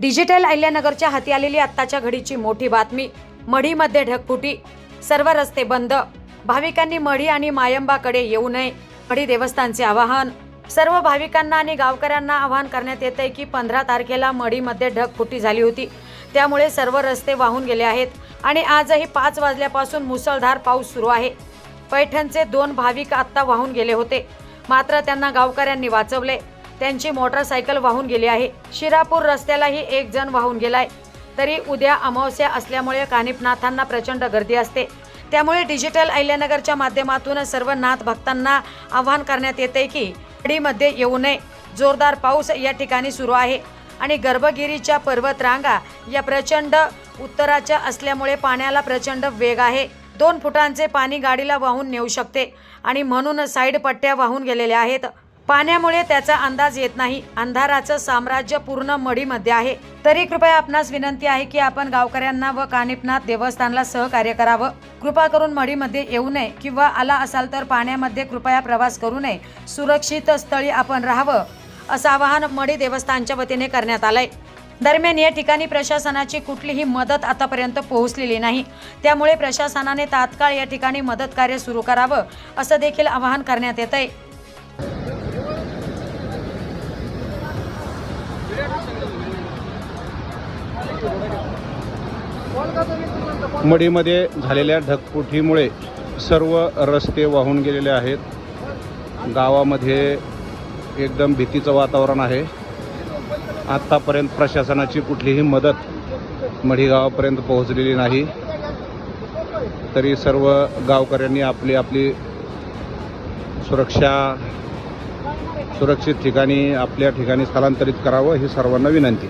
Digital अहिल्यानगरच्या हाती आलेली आत्ताच्या घडीची मोठी बातमी. मढीमध्ये ढगफुटी. सर्व रस्ते बंद. भाविकांनी मढी आणि मायंबाकडे येऊ नये मढी देवस्थानचे आवाहन. सर्व भाविकांना आणि गावकऱ्यांना आवाहन करण्यात येत आहे की पंधरा तारखेला मढीमध्ये ढगफुटी झाली होती. त्यामुळे सर्व रस्ते वाहून गेले आहेत आणि आजही पाच वाजल्यापासून मुसळधार पाऊस सुरू आहे. पैठणचे दोन भाविक आत्ता वाहून गेले होते. मात्र त्यांना गावकऱ्यांनी वाचवले. त्यांची मोटरसायकल वाहून गेली आहे. शिरापूर रस्त्यालाही एक जण वाहून गेलाय. तरी उद्या अमावस्या असल्यामुळे कानिपनाथांना प्रचंड गर्दी असते. त्यामुळे डिजिटल अहिल्यानगरच्या माध्यमातून सर्व नाथ भक्तांना आवाहन करण्यात येते की मध्ये येऊ नये. जोरदार पाऊस या ठिकाणी सुरू आहे. आणि गर्भगिरीच्या पर्वतरांगा या प्रचंड उत्तराच्या असल्यामुळे पाण्याला प्रचंड वेग आहे. दोन फुटांचे पाणी गाडीला वाहून नेऊ शकते. आणि म्हणून साईड पट्ट्या वाहून गेलेल्या आहेत. पाण्यामुळे त्याचा अंदाज येत नाही. अंधाराचं साम्राज्य पूर्ण मढीमध्ये आहे. तरी कृपया आपणास विनंती आहे की आपण गावकऱ्यांना व कानिपनाथ देवस्थानला सहकार्य करावं. कृपा करून मढीमध्ये येऊ नये किंवा आला असाल तर पाण्यामध्ये कृपया प्रवास करू नये. सुरक्षित स्थळी आपण राहावं असं आवाहन मढी देवस्थानच्या वतीने करण्यात आलंय. दरम्यान या ठिकाणी प्रशासनाची कुठलीही मदत आतापर्यंत पोहोचलेली नाही. त्यामुळे प्रशासनाने तात्काळ या ठिकाणी मदत कार्य सुरू करावं असं देखील आवाहन करण्यात येत आहे मढीमध्ये झालेल्या ढगफुटीमुळे सर्व रस्ते वाहून गेलेले आहेत. गावामध्ये एकदम भीतीचं वातावरण आहे. आत्तापर्यंत प्रशासनाची कुठलीही मदत मढी गावापर्यंत पोहोचलेली नाही. तरी सर्व गावकऱ्यांनी आपली आपली सुरक्षा सुरक्षित ठिकाणी आपल्या ठिकाणी स्थलांतरित करावं ही सर्वांना विनंती.